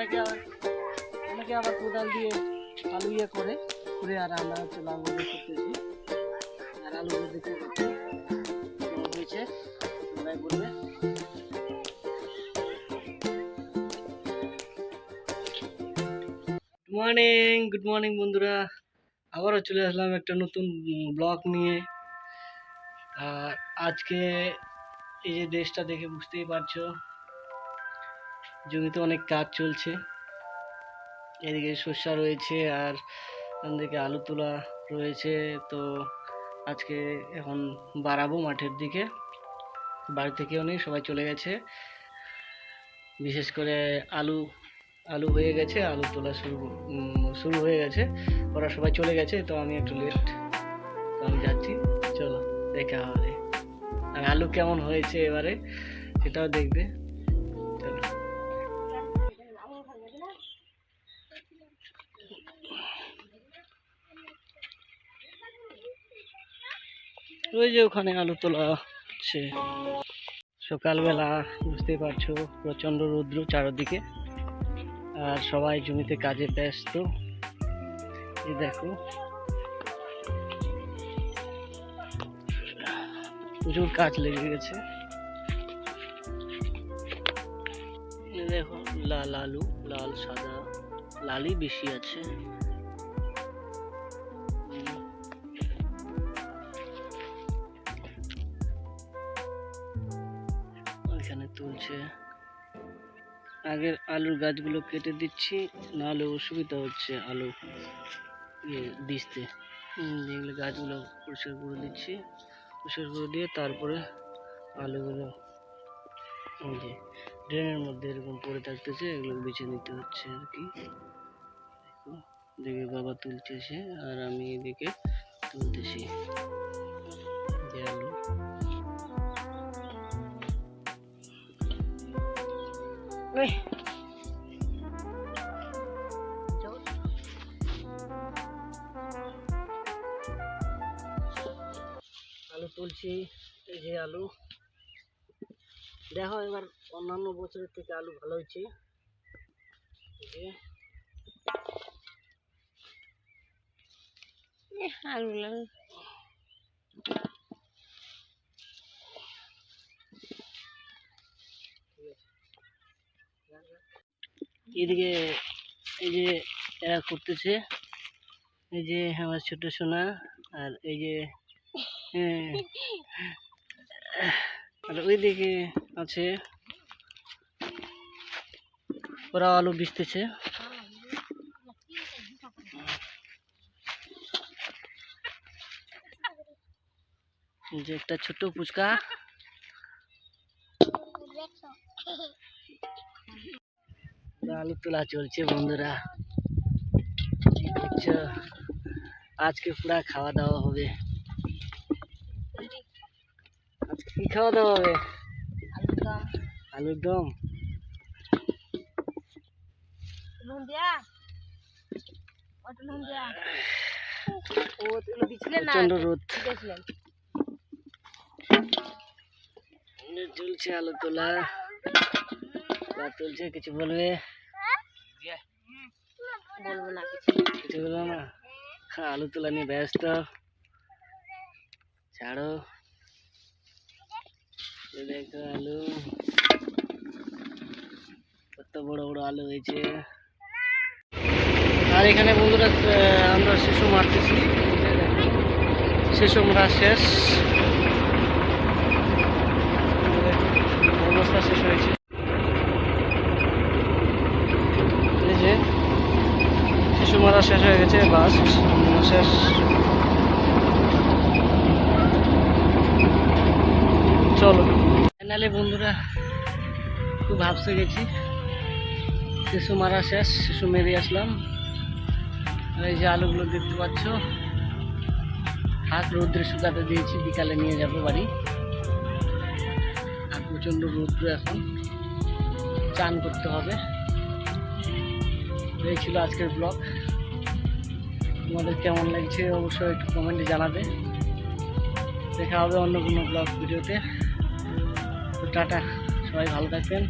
অনেকে অনেকে আবার কোদাল দিয়ে আলু ইয়ে করে করে আর আমরা হচ্ছে করতেছি। আর হয়েছে গুড মর্নিং গুড মর্নিং বন্ধুরা। আবারও চলে আসলাম একটা নতুন ব্লগ নিয়ে। আর আজকে এই যে দেশটা দেখে বুঝতেই পারছ জমিতে অনেক কাজ চলছে। এদিকে শস্যা রয়েছে আর এদিকে আলু তোলা রয়েছে। তো আজকে এখন বাড়াবো মাঠের দিকে। বাড়ি থেকেও নেই, সবাই চলে গেছে। বিশেষ করে আলু আলু হয়ে গেছে, আলু তোলা শুরু শুরু হয়ে গেছে। ওরা সবাই চলে গেছে, তো আমি একটু লেট তো আমি যাচ্ছি। চলো, দেখা হবে। আর আলু কেমন হয়েছে এবারে, সেটাও দেখবে। ওই যে ওখানে আলু তোলা হচ্ছে। সকালবেলা বুঝতেই পারছ, প্রচণ্ড রৌদ্র চারদিকে। আর সবাই জমিতে কাজে ব্যস্ত। এই দেখো। প্রচুর কাজ লেগে গেছে। দেখো, লাল আলু, লাল সাদা, লালই বেশি আছে। ওইখানে তুলছে। আগের আলুর গাছগুলো কেটে দিচ্ছি, নাহলে অসুবিধা হচ্ছে আলু দিতে এগুলো গাছগুলো পরিষ্কার করে দিচ্ছি। পরিষ্কার করে দিয়ে তারপরে আলুগুলো যে ড্রেনের মধ্যে এরকম পড়ে থাকতেছে, এগুলো বেছে নিতে হচ্ছে আর কি। দেখো, দেখে বাবা তুলছে সে, আর আমি এদিকে তুলতেছি। ওই আলু তুলছি এই যে আলু। দেখো এবার অন্যান্য বছরের থেকে আলু ভালো হয়েছে। আলু। এদিকে এই যে এরা করতেছে এই যে আমার ছোট সোনা আর এই যে হ্যাঁ, আর ওইদিকে আছে ওরা আলু বিছতেছে এই যে একটা ছোট ফুচকা। আলু তোলা চলছে বন্ধুরা। দেখছ আজকে পুরা খাওয়া দাওয়া হবে। আজকে কি খাওয়া দাওয়া হবে? আলুর দম। প্রচণ্ড রোদ। চলছে আলু তোলা। তুলছে কিছু বলবে? বলব না কিছু। বলব না। আলু তোলা নিয়ে ব্যস্ত। ছাড়ো। দেখো আলু। কত বড় বড় আলু হয়েছে। আর এখানে বন্ধুরা আমরা শিশু মারতেছি শিশু মারা শেষ। অবস্থা শেষ হয়েছে এই যে শিশু শেষ হয়ে গেছে, বাস শেষ। চলো। ফাইনালি বন্ধুরা, খুব ভাবছে গেছি। শিশু মারা শেষ, শিশু মেরে আসলাম। আর এই যে আলুগুলো দেখতে পাচ্ছ, হাত রৌদ্রে শুকাতে দিয়েছি, বিকালে নিয়ে যাব বাড়ি। আর প্রচণ্ড রৌদ্র এখন। চান করতে হবে। এই ছিল আজকের ব্লগ। তোমাদের কেমন লাগছে অবশ্যই একটু কমেন্টে জানাবে। দেখা হবে অন্য কোনো ব্লগ ভিডিওতে। তো টাটা, সবাই ভালো থাকবেন।